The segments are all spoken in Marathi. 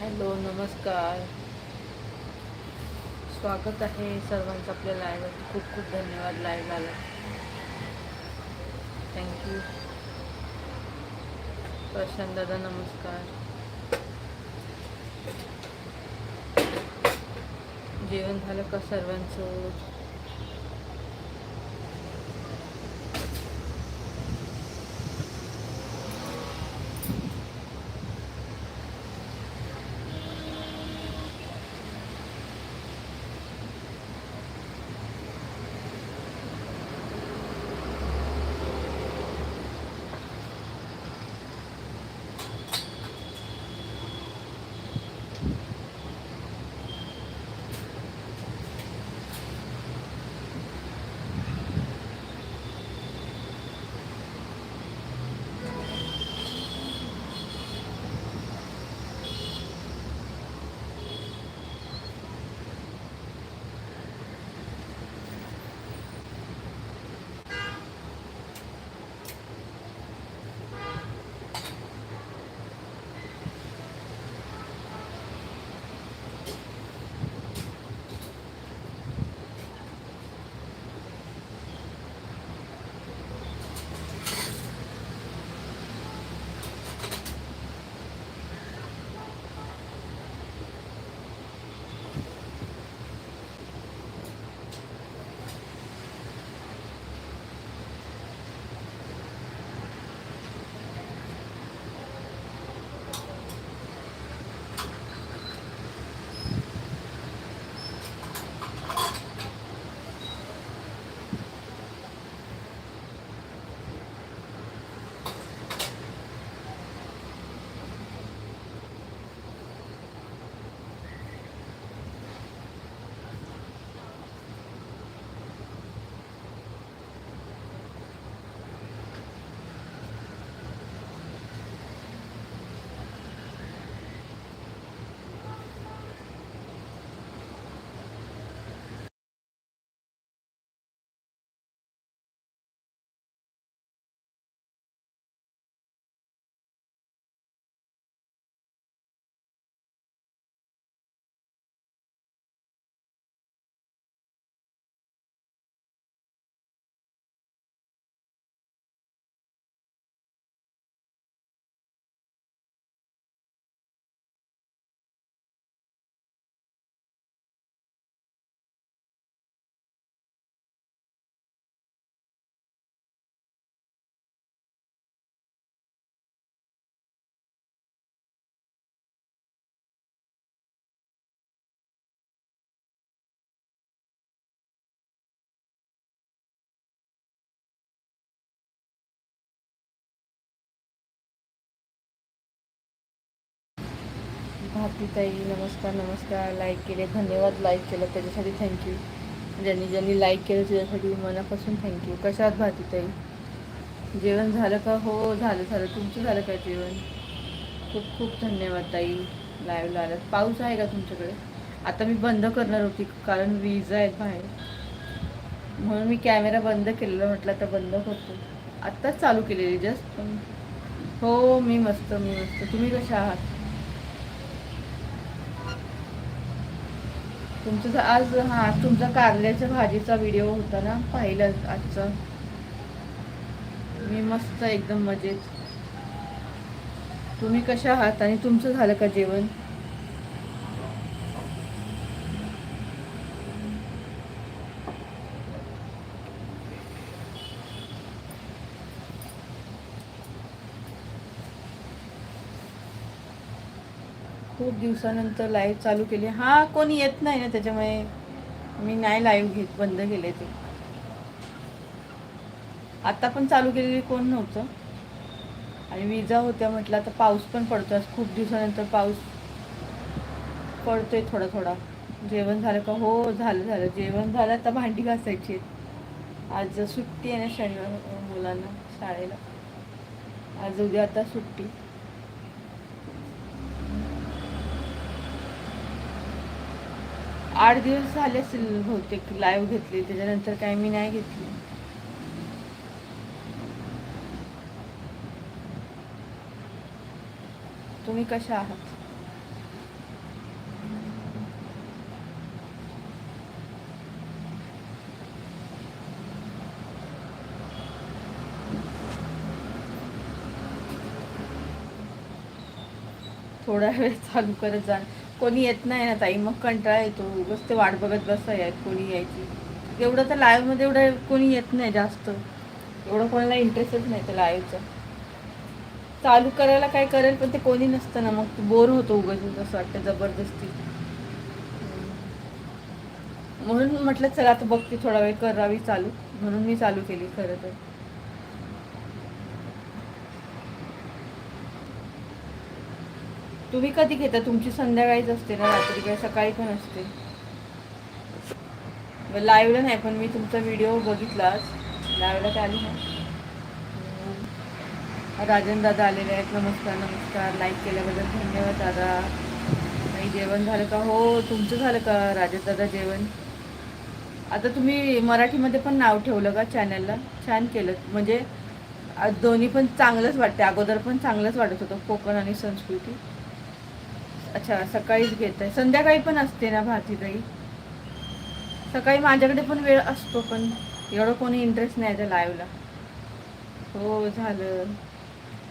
हॅलो नमस्कार. स्वागत आहे सर्वांचं आपल्या लाईव्ह खूप खूप धन्यवाद लाईव्ह आला थँक्यू प्रशांत दादा नमस्कार. जेवण झालं का सर्वांचं? भारतीताई नमस्कार नमस्कार. लाईक केले धन्यवाद लाईक केलं त्याच्यासाठी थँक्यू ज्यांनी ज्यांनी लाईक केलं त्याच्यासाठी मनापासून थँक्यू कशात भारतीताई जेवण झालं का? हो झालं झालं. तुमचं झालं का जेवण? खूप खूप धन्यवाद ताई. लाईव्हला आलात. पाऊस आहे का तुमच्याकडे? आता मी बंद करणार होती कारण वीज आहेत बाहेर. म्हणून मी कॅमेरा बंद केलेला. म्हटलं आता बंद करतो. आत्ताच चालू केलेली जस्ट हो मी मस्त मी मस्त. तुम्ही कशा आहात? तुमचं तर आज हा तुमचा कारल्याच्या भाजीचा व्हिडिओ होता ना पाहिला आजचा. मी मस्त एकदम मजेत. तुम्ही कशा आहात आणि तुमचं झालं का जेवण? खूप दिवसानंतर लाईव्ह चालू केली. हा कोणी येत नाही ना त्याच्यामुळे मी नाही लाईव्ह घेत बंद केले ते. आता पण चालू केलेली कोण नव्हतं. आणि विजा होत्या म्हटलं आता पाऊस पण पडतो आज खूप दिवसानंतर पाऊस पडतोय थोडा थोडा. जेवण झालं का? हो झालं झालं. जेवण झालं आता भांडी घासायची आहेत. आज सुट्टी आहे ना शनिवार मुलांना शाळेला. आज उद्या आता सुट्टी. आठ दिवस झाले असतील बहुतेक लाईव्ह घेतली त्याच्यानंतर काय मी नाही घेतली. तुम्ही कशा आहात? थोडा वेळ चालू करत जा. कोणी येत नाही ना ताई मग कंटाळा येतो. उगाच ते वाट बघत बसाय कोणी यायची. एवढं तर लाईव्हमध्ये एवढं कोणी येत नाही जास्त. एवढं कोणाला इंटरेस्टच नाही त्या लाईव्हचं चालू करायला काय करेल पण ते कोणी नसतं ना. मग बोर होतो उगाच असं वाटतं जबरदस्ती. म्हणून म्हटलं चला आता बघते थोडा वेळ करावी चालू. म्हणून मी चालू केली खरं तर. तुम्ही कधी घेता? तुमची संध्याकाळीच असते ना रात्री काय सकाळी पण असते. लाईव्हला नाही पण मी तुमचा व्हिडिओ बघितलाच लाईव्हला काय आली ना राजन दादा आलेले आहेत. नमस्कार नमस्कार. लाईक केल्याबद्दल धन्यवाद दादा. नाही जेवण झालं का? हो तुमचं झालं का राजन दादा जेवण? आता तुम्ही मराठीमध्ये पण नाव ठेवलं का चॅनलला छान केलं. म्हणजे दोन्ही पण चांगलंच वाटते अगोदर पण चांगलंच वाटत होतं कोकण आणि संस्कृती. अच्छा सकाळीच घेत आहे संध्याकाळी पण असते ना भारतीताई सकाळी माझ्याकडे पण वेळ असतो पण एवढं कोणी इंटरेस्ट नाही त्या लाईव्हला हो झालं.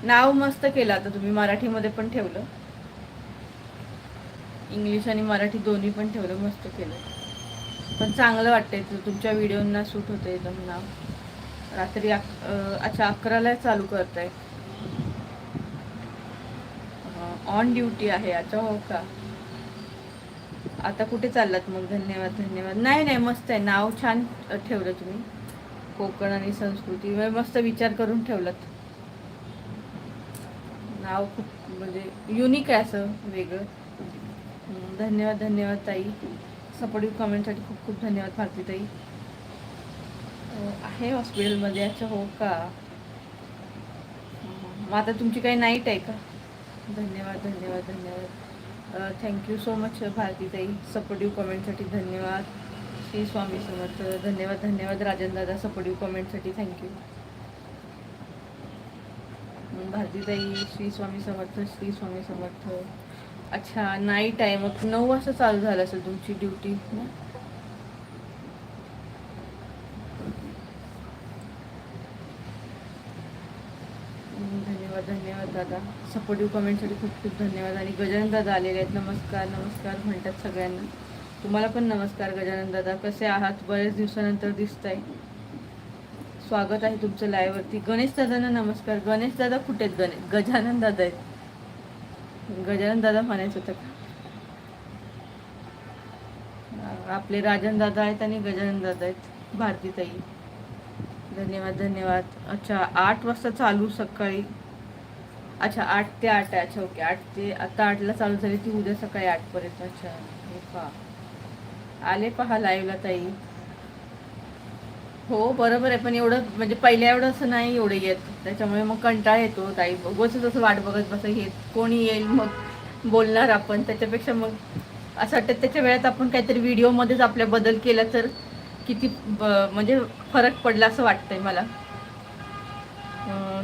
नाव मस्त केलं आता तुम्ही. मराठीमध्ये पण ठेवलं. इंग्लिश आणि मराठी दोन्ही पण ठेवलं मस्त केलं. पण चांगलं वाटतंय तुमच्या व्हिडिओना सूट होतं एकदम नाव. रात्री अक- अच्छा अकराला चालू करताय. ऑन ड्युटी आहे अच्छा हो का? आता कुठे चाललात मग? धन्यवाद धन्यवाद. नाही नाही मस्त आहे. नाव छान ठेवलं तुम्ही. कोकण आणि संस्कृती. म्हणजे मस्त विचार करून ठेवलात. नाव खूप म्हणजे युनिक आहे असं वेगळं. धन्यवाद धन्यवाद ताई. सपोर्टिव्ह कमेंटसाठी खूप खूप धन्यवाद भारती ताई आहे हॉस्पिटलमध्ये अच्छा हो का? मग आता तुमची काही नाईट आहे का? धन्यवाद धन्यवाद धन्यवाद. थँक्यू सो मच भारतीताई. सपोर्टिव्ह कमेंटसाठी धन्यवाद. श्री स्वामी समर्थ धन्यवाद धन्यवाद. राजन दादा सपोर्टिव्ह कमेंटसाठी थँक्यू भारतीताई श्री स्वामी समर्थ श्री स्वामी समर्थ. अच्छा नाईट आहे मग नऊ वाजता चालू झालं असेल तुमची ड्युटी ना हम्म, धन्यवाद धन्यवाद दादा. सपोर्टिव्ह कमेंटसाठी खूप खूप धन्यवाद. आणि गजानन दादा आलेले आहेत. नमस्कार नमस्कार म्हणतात सगळ्यांना. तुम्हाला पण नमस्कार गजानन दादा. कसे आहात? बरेच दिवसानंतर दिसत आहे स्वागत आहे तुमचं लाईव्हवरती गणेश दादांना नमस्कार. गणेश दादा कुठे आहेत? गणेश गजानन दादा आहेत. गजानन दादा म्हणायचं होतं का? आपले राजन दादा आहेत आणि गजानन दादा आहेत. भारतीताई. धन्यवाद धन्यवाद. अच्छा आठ वाजता चालू सकाळी. अच्छा आठ ते आठ आहे. अच्छा ओके. आठ ते आता आठला चालू झाली ती उद्या सकाळी आठपर्यंत. अच्छा हे पहा. आले पहा लाईव्हला ताई. हो बरोबर आहे. पण एवढं म्हणजे पहिल्या एवढं असं नाही एवढं येत. त्याच्यामुळे मग कंटाळा येतो ताई. उगाच असं वाट बघत बसा. येत कोणी येईल मग बोलणार आपण. त्याच्यापेक्षा मग असं वाटतं त्याच्या वेळात आपण काहीतरी व्हिडिओमध्येच आपल्या बदल केला तर किती म्हणजे फरक पडला असं वाटतंय मला.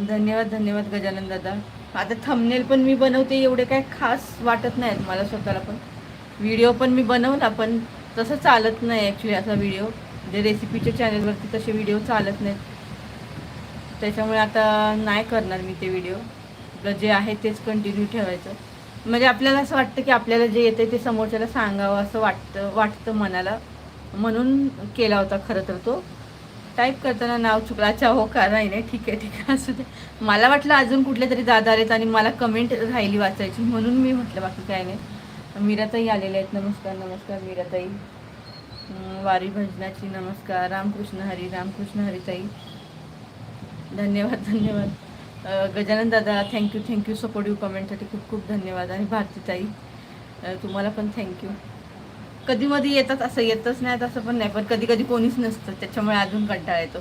धन्यवाद धन्यवाद गजानन दादा. आता थंबनेल पण मी बनवते एवढे काय खास वाटत नाहीत मला स्वतःला पण. व्हिडिओ पण मी बनवला पण तसं चालत नाही ॲक्च्युली असा व्हिडिओ म्हणजे रेसिपीच्या चॅनलवरती तसे व्हिडिओ चालत नाहीत. त्याच्यामुळे आता नाही करणार मी ते व्हिडिओ आपलं जे आहे तेच कंटिन्यू ठेवायचं. म्हणजे आपल्याला असं वाटतं की आपल्याला जे येतं ते समोरच्याला सांगावं असं वाटतं वाटतं मनाला. म्हणून केला होता खरं तर तो. टाईप करताना नाव चुकला अच्छा हो का? नाही नाही ठीक आहे ठीक आहे असू दे. मला वाटलं अजून कुठले तरी दादा आहेत आणि मला कमेंट राहिली वाचायची. म्हणून मी म्हटलं बाकी काय नाही. मीराताई आलेले आहेत. नमस्कार नमस्कार मीराताई. वारी भजनाची नमस्कार. रामकृष्ण हरी रामकृष्ण हरीताई. धन्यवाद धन्यवाद. गजानन दादा थँक्यू थँक्यू सपोर्टिव्ह कमेंटसाठी खूप खूप धन्यवाद. आणि भारतीताई तुम्हाला पण थँक्यू कधी मधी येतात असं येतच नाही असं पण नाही. पण कधी कधी कोणीच नसतं त्याच्यामुळे अजून कंटाळा येतो.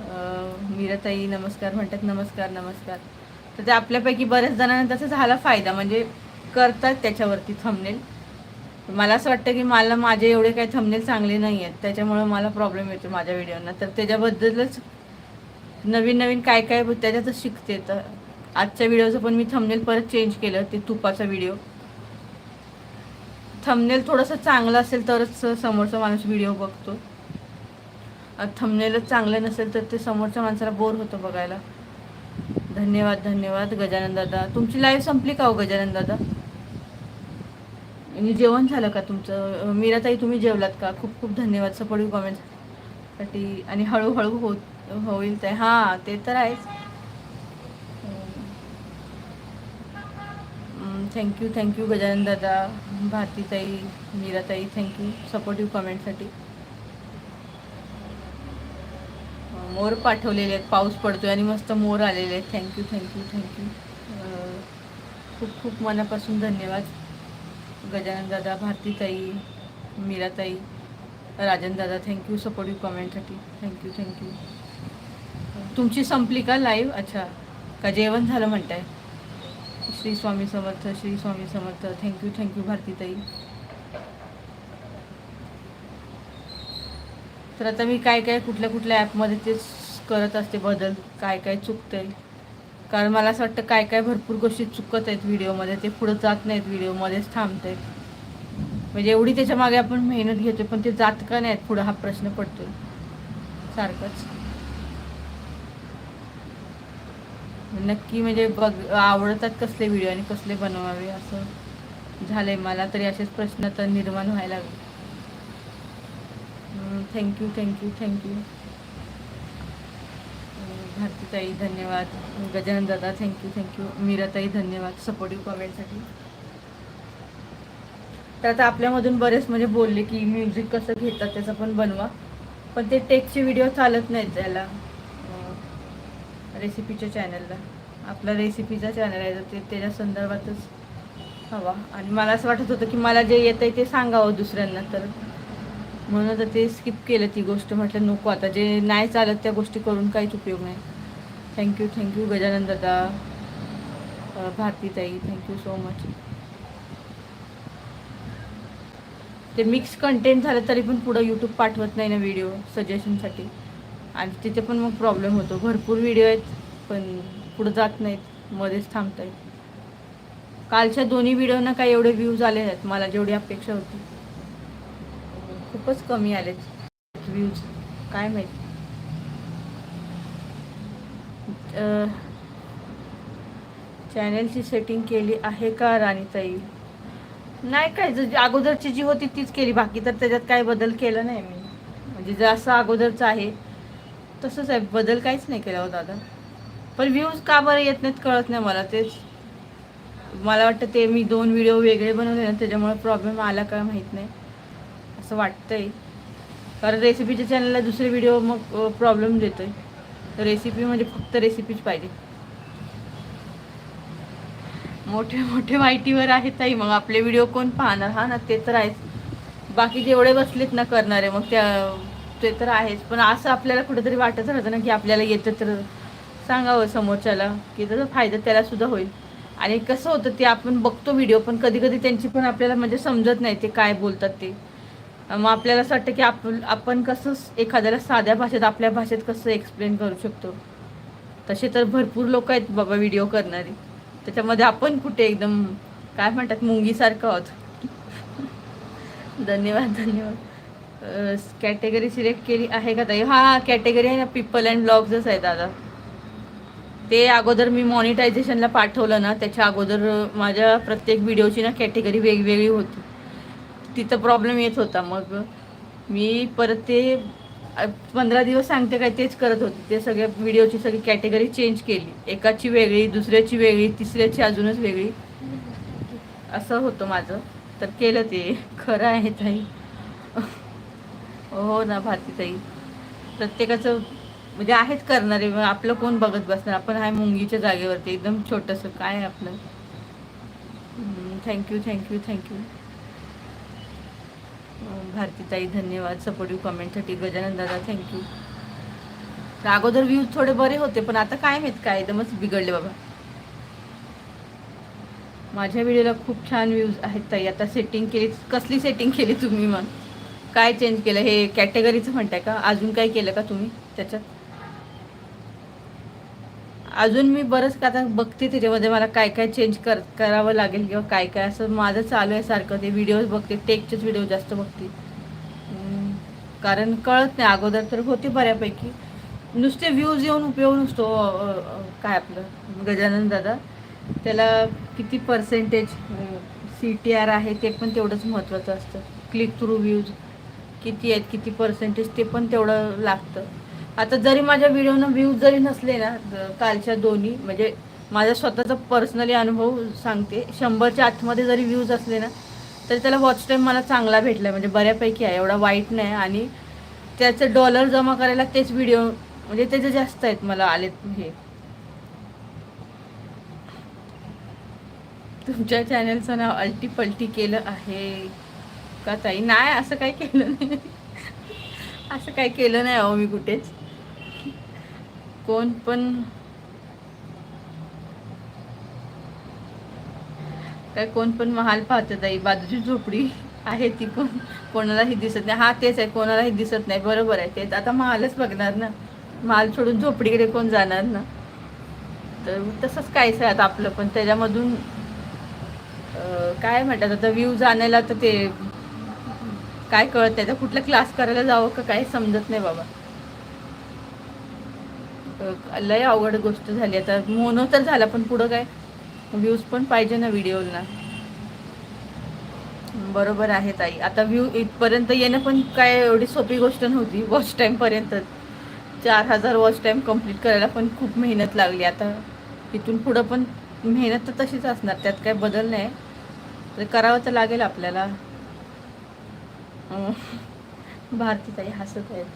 अं, मीराताई नमस्कार म्हणतात नमस्कार नमस्कार. तर ते आपल्यापैकी बऱ्याच जणांना त्याचा झाला फायदा म्हणजे करतात त्याच्यावरती थंबनेल मला असं वाटतं की मला माझे एवढे काही थंबनेल चांगले नाही आहेत त्याच्यामुळं मला प्रॉब्लेम येतो माझ्या व्हिडिओना तर त्याच्याबद्दलच नवीन नवीन काय काय त्याच्यातच शिकते. तर आजच्या व्हिडिओचं पण मी थंबनेल परत चेंज केलं ते तुपाचा व्हिडिओ थंबनेल थोडंसं चांगलं असेल तरच समोरचा माणूस व्हिडिओ बघतो. थंबनेलच चांगलं नसेल तर ते समोरच्या माणसाला बोर होतं बघायला. धन्यवाद धन्यवाद गजानन दादा. तुमची लाईव्ह संपली का हो गजानन दादा? आणि जेवण झालं का तुमचं? मीराताई तुम्ही जेवलात का? खूप खूप धन्यवाद. सपोर्टिव्ह कॉमेंटसाठी आणि हळूहळू होत होईल ते. हां ते तर आहेच. थँक्यू थँक्यू गजानन दादा भारतीताई मीराताई थँक्यू सपोर्टिव्ह कमेंटसाठी मोर पाठवलेले आहेत पाऊस पडतोय आणि मस्त मोर आलेले आहेत. थँक्यू थँक्यू थँक्यू खूप खूप मनापासून धन्यवाद. गजानन दादा भारतीताई मीराताई राजन दादा थँक्यू सपोर्टिव्ह कमेंटसाठी थँक्यू थँक्यू तुमची संपली का लाईव्ह अच्छा का जेवण झालं म्हणताय? Shri Swami Samarth Shri Swami Samarth. Thank you thank you भारतीताई. तर आता मी काय काय कुठल्या कुठल्या ॲपमध्ये ते करत असते बदल काय काय चुकतंय. कारण मला असं वाटतं काय काय भरपूर गोष्टी चुकत आहेत व्हिडिओमध्ये ते पुढं जात नाहीत व्हिडिओमध्येच थांबत आहेत म्हणजे एवढी त्याच्यामागे आपण मेहनत घेतोय पण ते जात का नाहीत पुढं हा प्रश्न पडतोय. सारखंच. नक्की म्हणजे बघ आवडतात कसले व्हिडिओ आणि कसले बनवावे असं झालंय मला तरी असेच प्रश्न तर निर्माण व्हायला लागले थँक्यू थँक्यू थँक्यू भारतीताई धन्यवाद. गजानन दादा थँक्यू थँक्यू मीराताई धन्यवाद. सपोर्टिव्ह कॉमेंटसाठी तर आता आपल्यामधून बरेच म्हणजे बोलले की म्युझिक कसं घेतात त्याचं पण बनवा. पण ते टेकचे व्हिडिओ चालत नाहीत त्याला. रेसिपीच्या चॅनलला. आपला रेसिपीचा चॅनल आहे तर ते त्याच्या संदर्भातच हवा. आणि मला असं वाटत होतं की मला जे येतं आहे ते सांगावं दुसऱ्यांना तर म्हणून आता ते स्किप केलं ती गोष्ट. म्हटलं नको आता जे नाही चालत त्या गोष्टी करून काहीच उपयोग नाही. Thank you thank you Gajanan दादा भारतीताई थँक्यू सो मच ते मिक्स कंटेंट झालं तरी पण पुढं यूट्यूब पाठवत नाही ना व्हिडिओ सजेशनसाठी आणि तिथे पण मग प्रॉब्लेम होतो. भरपूर व्हिडिओ आहेत पण पुढं जात नाहीत. मध्येच थांबत आहेत कालच्या दोन्ही व्हिडिओना काही एवढे व्ह्यूज आले आहेत मला जेवढी अपेक्षा होती. खूपच कमी आलेत व्ह्यूज काय माहीत? चॅनलची सेटिंग केली आहे का राणीताई? नाही काय जर अगोदरची जी होती तीच केली. बाकी तर त्याच्यात काय बदल केला नाही मी. म्हणजे जसं अगोदरचं आहे तसंच आहे. बदल काहीच नाही केला हो दादा. पण व्ह्यूज का बरं येत नाहीत कळत नाही मला. तेच मला वाटतं ते मी दोन व्हिडिओ वेगळे बनवले ना त्याच्यामुळे प्रॉब्लेम आला काय माहीत नाही. असं वाटतंय. कारण रेसिपीच्या चॅनलला दुसरे व्हिडिओ मग प्रॉब्लेम देतो आहे रेसिपी म्हणजे फक्त रेसिपीच पाहिजे. मोठे मोठे वाईटीवर आहेत ताई. मग आपले व्हिडिओ कोण पाहणार? हा ना ते तर आहेच. बाकी जेवढे बसलेत ना करणारे मग त्या ते तर आहेच पण असं आपल्याला कुठेतरी वाटत राहतं ना की आपल्याला येतं तर सांगावं समोरच्याला की त्याचा फायदा त्याला सुद्धा होईल. आणि कसं होतं ते आपण बघतो व्हिडिओ पण कधी कधी त्यांची पण आपल्याला म्हणजे समजत नाही ते काय बोलतात ते. मग आपल्याला असं वाटतं की आपण आपण कसं एखाद्याला साध्या भाषेत आपल्या भाषेत कसं एक्सप्लेन करू शकतो. तसे तर भरपूर लोक आहेत बाबा व्हिडिओ करणारे. त्याच्यामध्ये आपण कुठे एकदम काय म्हणतात मुंगीसारखं आहोत. धन्यवाद धन्यवाद. कॅटेगरी सिलेक्ट केली आहे का ताई? हा कॅटेगरी आहे ना पीपल अँड ब्लॉग्सच आहे दादा. ते अगोदर मी मॉनिटायझेशनला पाठवलं ना त्याच्या अगोदर माझ्या प्रत्येक व्हिडिओची ना कॅटेगरी वेगवेगळी होती. तिथं प्रॉब्लेम येत होता. मग मी परत ते पंधरा दिवस सांगते काय तेच करत होते. ते सगळ्या व्हिडिओची सगळी कॅटेगरी चेंज केली. एकाची वेगळी दुसऱ्याची वेगळी तिसऱ्याची अजूनच वेगळी. असं होतं माझं. तर केलं ते. खरं आहे ताई. हो ना भारतीताई प्रत्येकाचं म्हणजे आहेत करणारे मग आपलं कोण बघत बसणार? आपण आहे मुंगीच्या जागेवरती. एकदम छोटंसं. काय आहे आपलं? थँक्यू थँक्यू थँक्यू भारतीताई धन्यवाद. सपोर्टिव्ह कमेंटसाठी गजानन दादा थँक्यू तर अगोदर व्ह्यूज थोडे बरे होते पण आता काय माहीत? काय एकदमच बिघडले बाबा. माझ्या व्हिडिओला खूप छान व्ह्यूज आहेत ताई. आता सेटिंग केली कसली सेटिंग केली तुम्ही मग? काय चेंज केलं? हे कॅटेगरीचं म्हणताय का? अजून काय केलं का तुम्ही त्याच्यात? अजून मी बरंच का आता बघते त्याच्यामध्ये मला काय काय चेंज कर करावं लागेल किंवा काय काय असं माझं चालू आहे सारखं ते व्हिडिओज बघते टेकचेच व्हिडिओ जास्त बघते. कारण कळत नाही अगोदर तर होते बऱ्यापैकी. नुसते व्ह्यूज येऊन उपयोग नसतो काय आपलं गजानन दादा. त्याला किती पर्सेंटेज सी टी आर आहे ते पण तेवढंच महत्त्वाचं असतं. क्लिक थ्रू व्ह्यूज किती आहेत किती पर्सेंटेज ते पण तेवढं लागतं. आता जरी माझ्या व्हिडिओनं व्ह्यूज जरी नसले ना कालच्या दोन्ही म्हणजे माझा स्वतःचा पर्सनली अनुभव सांगते. शंभरच्या आतमध्ये जरी व्ह्यूज असले ना तरी त्याला वॉच टाईम मला चांगला भेटला म्हणजे बऱ्यापैकी आहे. एवढा वाईट नाही. आणि त्याचे डॉलर जमा करायला तेच व्हिडिओ म्हणजे त्याचे जास्त आहेत मला आलेत हे. तुमच्या चॅनलचं नाव अल्टी पलटी केलं आहे. का ताई? नाही असं काही केलं नाही. असं काही केलं नाही अहो मी कुठेच. कोण पण. काय कोण पण महाल पाहतं ताई. बाजूची झोपडी आहे ती पण. कोणालाही दिसत नाही. हा तेच आहे कोणालाही दिसत नाही. बरोबर आहे. तेच. आता महालच बघणार ना. महाल सोडून झोपडीकडे कोण जाणार ना? तर तसंच काहीच आहे आता आपलं पण. त्याच्यामधून काय म्हणतात आता व्ह्यू आणायला तर ते काय कळत आहे तर कुठला क्लास करायला जावं का काही समजत नाही बाबा. लय अवघड गोष्ट झाली. आता मोनो तर झाला पण पुढं काय? व्ह्यूज पण पाहिजे ना व्हिडिओला बरोबर आहे ताई. आता व्ह्यू इथपर्यंत येणं पण काय एवढी सोपी गोष्ट नव्हती. वॉच टाईमपर्यंत चार हजार वॉच टाईम कंप्लीट करायला पण खूप मेहनत लागली. आता इथून पुढं पण मेहनत तर तशीच असणार. त्यात काय बदल नाही. तर करावं तर लागेल आपल्याला. भारतीताई भारती ताई हसत आहेत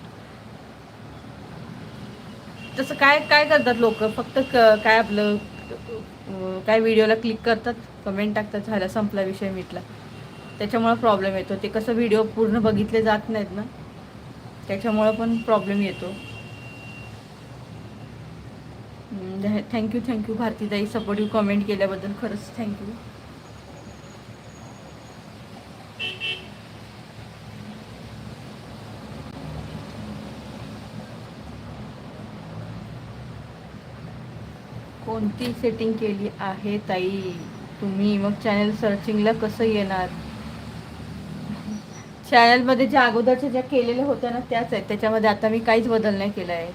तसं काय काय करतात लोक? फक्त क- काय आपलं काय व्हिडिओला क्लिक करतात? कमेंट टाकतात झाला संपला विषय मिटला. त्याच्यामुळं प्रॉब्लेम येतो. ते कसं व्हिडिओ पूर्ण बघितले जात नाहीत ना? त्याच्यामुळं पण प्रॉब्लेम येतो. थँक्यू थँक्यू भारतीताई सपोर्टिव्ह कमेंट केल्याबद्दल खरंच थँक्यू कोणती सेटिंग केली आहे ताई? तुम्ही मग चॅनल सर्चिंगला कसं येणार? चॅनलमध्ये ज्या अगोदरच्या ज्या केलेल्या होत्या ना त्याच आहेत. त्याच्यामध्ये आता मी काहीच बदल नाही केला आहे.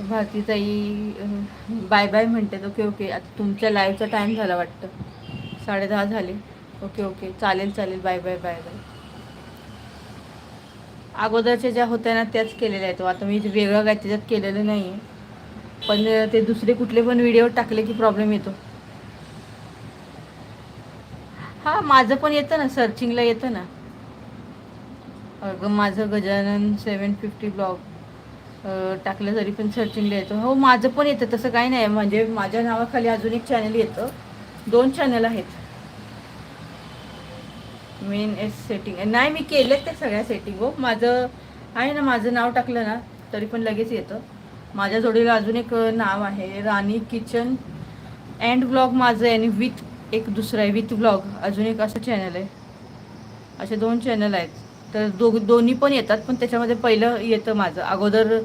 भारतीताई बाय बाय म्हणते ओके ओके आता तुमच्या लाईव्हचा टाईम झाला वाटतं. साडेदहा झाले. ओके ओके चालेल चालेल. बाय बाय बाय बाय अगोदरच्या ज्या होत्या ना त्याच केलेल्या आहेत. आता मी वेगळं काय त्याच्यात केलेलं नाही आहे पण ते दुसरे कुठले पण व्हिडिओ टाकले की प्रॉब्लेम येतो. हा माझं पण येतं ना सर्चिंगला येतं ना. अगं माझं गजानन सेवन फिफ्टी ब्लॉग टाकलं तरी पण सर्चिंगला येतं. हो माझं पण येतं तसं काही नाही. म्हणजे माझ्या नावाखाली अजून एक चॅनल येतं. दोन चॅनल आहेत. मेन एस सेटिंग नाही मी केलं ते सगळ्या सेटिंग हो. माझं आहे ना माझं नाव टाकलं ना तरी पण लगेच येतं. माझ्या जोडीला अजून एक नाव आहे राणी किचन. अँड ब्लॉग माझं आहे आणि विथ एक दुसरं आहे विथ ब्लॉग अजून एक असं चॅनल आहे. असे दोन चॅनल आहेत. तर दो दोन्ही पण येतात पण त्याच्यामध्ये पहिलं येतं माझं. अगोदर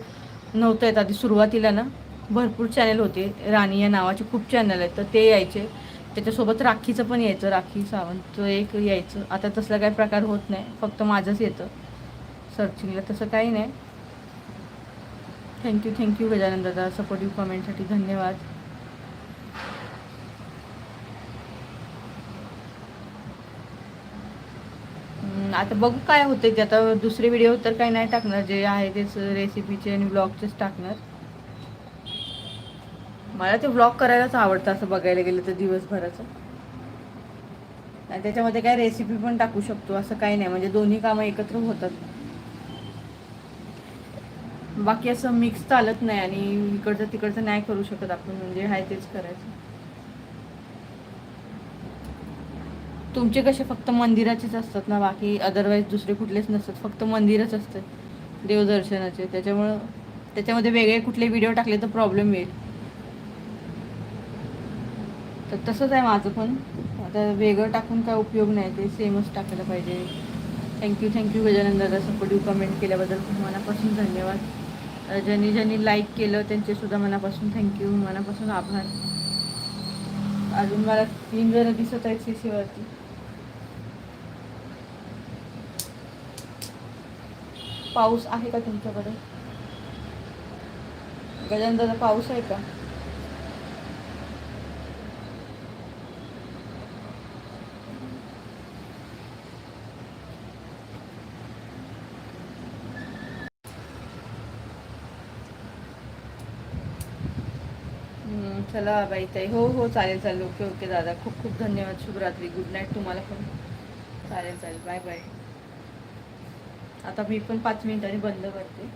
नव्हतं येत आधी सुरुवातीला ना. भरपूर चॅनल होते. राणी या नावाचे खूप चॅनल आहेत. तर ते यायचे. त्याच्यासोबत राखीचं पण यायचं. राखी सावंत एक यायचं. आता तसला काही प्रकार होत नाही. फक्त माझंच येतं. सर्चिंगला तसं काही नाही. थँक्यू थँक्यू गजानन दादा. सपोर्टिव्ह कमेंटसाठी धन्यवाद. आता बघू काय होते ते. आता दुसरे व्हिडिओ तर काही नाही टाकणार. जे आहे तेच रेसिपीचे आणि ब्लॉगचेच टाकणार. मला ते ब्लॉग करायलाच आवडतं असं बघायला गेलं तर दिवसभराचं. आणि त्याच्यामध्ये काय रेसिपी पण टाकू शकतो असं काही नाही. म्हणजे दोन्ही कामं एकत्र होतात. बाकी असं मिक्स चालत नाही आणि इकडचं तिकडचं नाही करू शकत आपण म्हणजे हाय तेच करायचं. तुमचे कसे फक्त मंदिराचेच असतात ना बाकी अदरवाईज दुसरे कुठलेच नसतात फक्त मंदिरच असतात देवदर्शनाचे. त्याच्यामुळं त्याच्यामध्ये वेगळे कुठले व्हिडिओ टाकले तर प्रॉब्लेम येईल. तर तसंच आहे माझं पण. आता वेगळं टाकून काय उपयोग नाही ते सेमच टाकायला पाहिजे. थँक्यू थँक्यू गजानन दादा सपोर्टिव्ह कमेंट केल्याबद्दल मनापासून धन्यवाद. ज्यांनी ज्यांनी लाईक केलं त्यांचे सुद्धा मनापासून थँक्यू मनापासून आभार. अजून मला तीन जण दिसत आहेत सी सीवरती पाऊस आहे का तुमच्याकडे? गजानन पाऊस आहे का? चला बाई ताई. हो हो चालेल चालेल. ओके ओके दादा. खूप खूप धन्यवाद. शुभरात्री. गुड नाईट तुम्हाला पण. चालेल चालेल. बाय बाय आता मी पण पाच मिनिटांनी बंद करते.